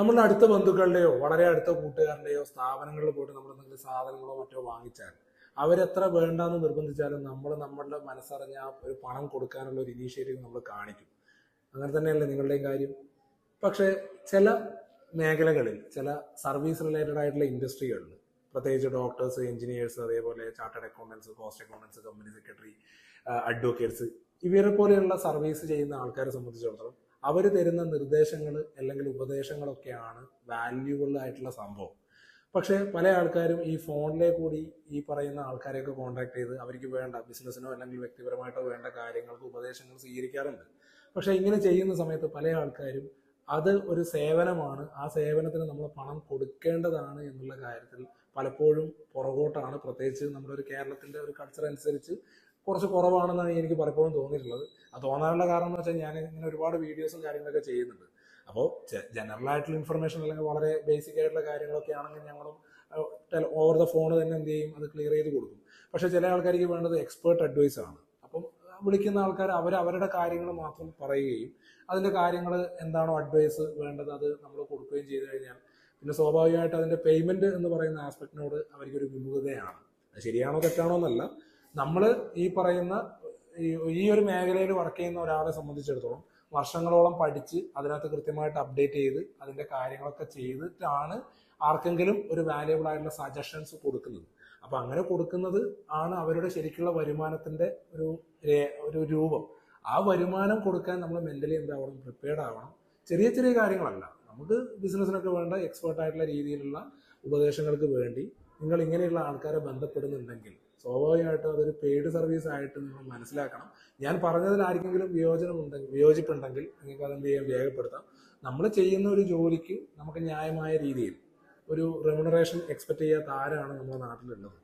നമ്മളുടെ അടുത്ത ബന്ധുക്കളുടെയോ വളരെ അടുത്ത കൂട്ടുകാരുടെയോ സ്ഥാപനങ്ങളിൽ പോയിട്ട് നമ്മൾ എന്തെങ്കിലും സാധനങ്ങളോ മറ്റോ വാങ്ങിച്ചാൽ അവരെത്ര വേണ്ടാന്ന് നിർബന്ധിച്ചാലും നമ്മൾ നമ്മളുടെ മനസ്സറിഞ്ഞ ഒരു പണം കൊടുക്കാനുള്ള ഒരു ഇനീഷ്യേറ്റീവ് നമ്മൾ കാണിക്കും. അങ്ങനെ തന്നെയല്ലേ നിങ്ങളുടെയും കാര്യം? പക്ഷേ ചില മേഖലകളിൽ ചില സർവീസ് റിലേറ്റഡ് ആയിട്ടുള്ള ഇൻഡസ്ട്രികളിൽ പ്രത്യേകിച്ച് ഡോക്ടേഴ്സ് എഞ്ചിനീയേഴ്സ് അതേപോലെ chartered accountants cost accountants company secretary advocates ഇവരെ പോലെയുള്ള സർവീസ് ചെയ്യുന്ന ആൾക്കാരെ സംബന്ധിച്ചിടത്തോളം അവർ തരുന്ന നിർദ്ദേശങ്ങൾ അല്ലെങ്കിൽ ഉപദേശങ്ങളൊക്കെയാണ് വാല്യൂബിൾ ആയിട്ടുള്ള സംഭവം. പക്ഷേ പല ആൾക്കാരും ഈ ഫോണിലെ കൂടി ഈ പറയുന്ന ആൾക്കാരെയൊക്കെ കോൺടാക്ട് ചെയ്ത് അവർക്ക് വേണ്ട ബിസിനസ്സിനോ അല്ലെങ്കിൽ വ്യക്തിപരമായിട്ടോ വേണ്ട കാര്യങ്ങൾക്ക് ഉപദേശങ്ങൾ സ്വീകരിക്കാറുണ്ട്. പക്ഷേ ഇങ്ങനെ ചെയ്യുന്ന സമയത്ത് പല ആൾക്കാരും അത് ഒരു സേവനമാണ്. ആ സേവനത്തിന് നമ്മൾ പണം കൊടുക്കേണ്ടതാണ് എന്നുള്ള കാര്യത്തിൽ പലപ്പോഴും പുറകോട്ടാണ്. പ്രത്യേകിച്ച് നമ്മുടെ ഒരു കേരളത്തിന്റെ ഒരു കൾച്ചർ അനുസരിച്ച് കുറച്ച് കുറവാണെന്നാണ് എനിക്ക് പലപ്പോഴും തോന്നിയിട്ടുള്ളത്. അത് തോന്നാനുള്ള കാരണം എന്ന് വെച്ചാൽ ഞാൻ ഇങ്ങനെ ഒരുപാട് വീഡിയോസും കാര്യങ്ങളൊക്കെ ചെയ്യുന്നുണ്ട്. അപ്പോൾ ജനറൽ ആയിട്ടുള്ള ഇൻഫർമേഷൻ അല്ലെങ്കിൽ വളരെ ബേസിക് ആയിട്ടുള്ള കാര്യങ്ങളൊക്കെ ആണെങ്കിൽ ഞങ്ങളും ഓവർ ദ ഫോൺ തന്നെ എന്ത് ചെയ്യും? അത് ക്ലിയർ ചെയ്ത് കൊടുക്കും. പക്ഷെ ചില ആൾക്കാർക്ക് വേണ്ടത് എക്സ്പേർട്ട് അഡ്വൈസ് ആണ്. അപ്പം വിളിക്കുന്ന ആൾക്കാർ അവർ അവരുടെ കാര്യങ്ങൾ മാത്രം പറയുകയും അതിന്റെ കാര്യങ്ങൾ എന്താണോ അഡ്വൈസ് വേണ്ടത് അത് നമ്മൾ കൊടുക്കുകയും ചെയ്തു കഴിഞ്ഞാൽ പിന്നെ സ്വാഭാവികമായിട്ട് അതിന്റെ പേയ്മെന്റ് എന്ന് പറയുന്ന ആസ്പെക്റ്റിനോട് അവർക്കൊരു വിമുഖതയാണ്. ശരിയാണോ തെറ്റാണോ എന്നല്ല. നമ്മൾ ഈ പറയുന്ന ഈ- ഒരു മേഖലയിൽ വർക്ക് ചെയ്യുന്ന ഒരാളെ സംബന്ധിച്ചിടത്തോളം വർഷങ്ങളോളം പഠിച്ച് അതിനകത്ത് കൃത്യമായിട്ട് അപ്ഡേറ്റ് ചെയ്ത് അതിന്റെ കാര്യങ്ങളൊക്കെ ചെയ്തിട്ടാണ് ആർക്കെങ്കിലും ഒരു വാല്യബിൾ ആയിട്ടുള്ള സജഷൻസ് കൊടുക്കുന്നത്. അപ്പൊ അങ്ങനെ കൊടുക്കുന്നത് ആണ് അവരുടെ ശരിക്കുള്ള വരുമാനത്തിന്റെ ഒരു ഒരു രൂപം. ആ വരുമാനം കൊടുക്കാൻ നമ്മൾ മെന്റലി എന്താവണം പ്രിപ്പയർഡ് ആവണം. ചെറിയ ചെറിയ കാര്യങ്ങളല്ല. നമുക്ക് ബിസിനസ്സിനൊക്കെ വേണ്ട എക്സ്പേർട്ട് ആയിട്ടുള്ള രീതിയിലുള്ള ഉപദേശങ്ങൾക്ക് വേണ്ടി നിങ്ങൾ ഇങ്ങനെയുള്ള ആൾക്കാരെ ബന്ധപ്പെടുന്നുണ്ടെങ്കിൽ സ്വാഭാവികമായിട്ടും അതൊരു പെയ്ഡ് സർവീസ് ആയിട്ട് നിങ്ങൾ മനസ്സിലാക്കണം. ഞാൻ പറഞ്ഞതിൽ ആർക്കെങ്കിലും വിയോജനം ഉണ്ടെങ്കിൽ വിയോജിപ്പുണ്ടെങ്കിൽ നിങ്ങൾക്ക് അതെന്ത് ചെയ്യാൻ രേഖപ്പെടുത്താം. നമ്മൾ ചെയ്യുന്ന ഒരു ജോലിക്ക് നമുക്ക് ന്യായമായ രീതിയിൽ ഒരു റെമുണറേഷൻ എക്സ്പെക്ട് ചെയ്യാത്ത ആരാണ് നമ്മുടെ നാട്ടിലുള്ളത്?